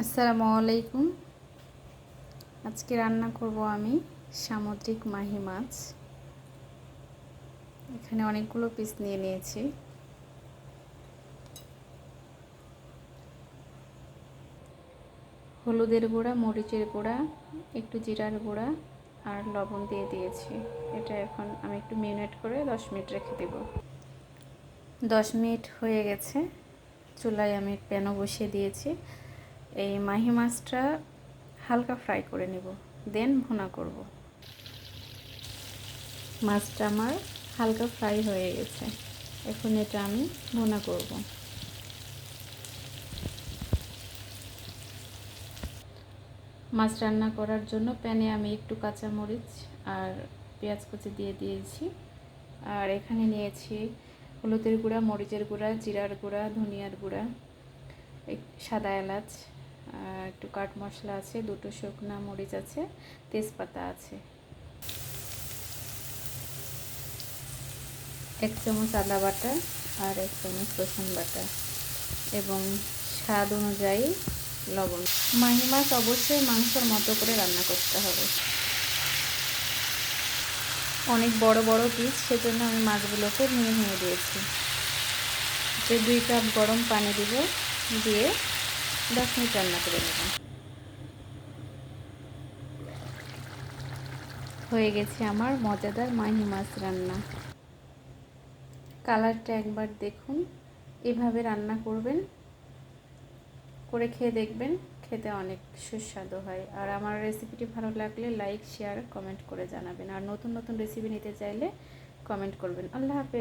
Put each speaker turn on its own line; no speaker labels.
আসসালামু আলাইকুম। আজকে রান্না করব আমি সামুদ্রিক মাহি মাছ। এখানে অনেকগুলো পিস নিয়ে নিয়েছি। হলুদের গুঁড়া, মরিচের গুঁড়া, একটু জিরার গুঁড়া আর লবণ দিয়ে দিয়েছি। এটা এখন আমি একটু মিনিট করে দশ মিনিট রেখে দেব। দশ মিনিট হয়ে গেছে। চুলায় আমি প্যানও বসিয়ে দিয়েছি। এই মাহি মাছটা হালকা ফ্রাই করে নেব, দেন ভুনা করব। মাছটা আমার হালকা ফ্রাই হয়ে গেছে, এখন এটা আমি ভুনা করব। মাছ রান্না করার জন্য প্যানে আমি একটু কাঁচামরিচ আর পেঁয়াজ কুচি দিয়ে দিয়েছি, আর এখানে নিয়েছি হলুদের গুঁড়া, মরিচের গুঁড়া, জিরার গুঁড়া, ধনিয়ার গুঁড়া সাদা এলাচ একটু কাঠ মশলা আছে, দুটো শুকনো মরিচ আছে, তেজপাতা আছে। এক চামচ আদা বাটা আর এক চামচ রসুন বাটা এবং স্বাদ অনুযায়ী লবণ। মাহি মাছ অবশ্যই মাংসর মতো করে রান্না করতে হবে। অনেক বড় বড় পিস সেজন্য আমি মাছগুলোকে নিয়ে নিয়ে দিয়েছি। যে দুই কাপ গরম পানি দিব দিয়ে দশ মিনিট রান্না করে নেব। হয়ে গেছে আমার মজাদার মাহি মাছ রান্না। কালারটা একবার দেখুন, এভাবে রান্না করবেন, করে খেয়ে দেখবেন, খেতে অনেক সুস্বাদু হয়। আর আমার রেসিপিটি ভালো লাগলে লাইক শেয়ার কমেন্ট করে জানাবেন। আর নতুন নতুন রেসিপি নিতে চাইলে কমেন্ট করবেন। আল্লাহ হাফেজ।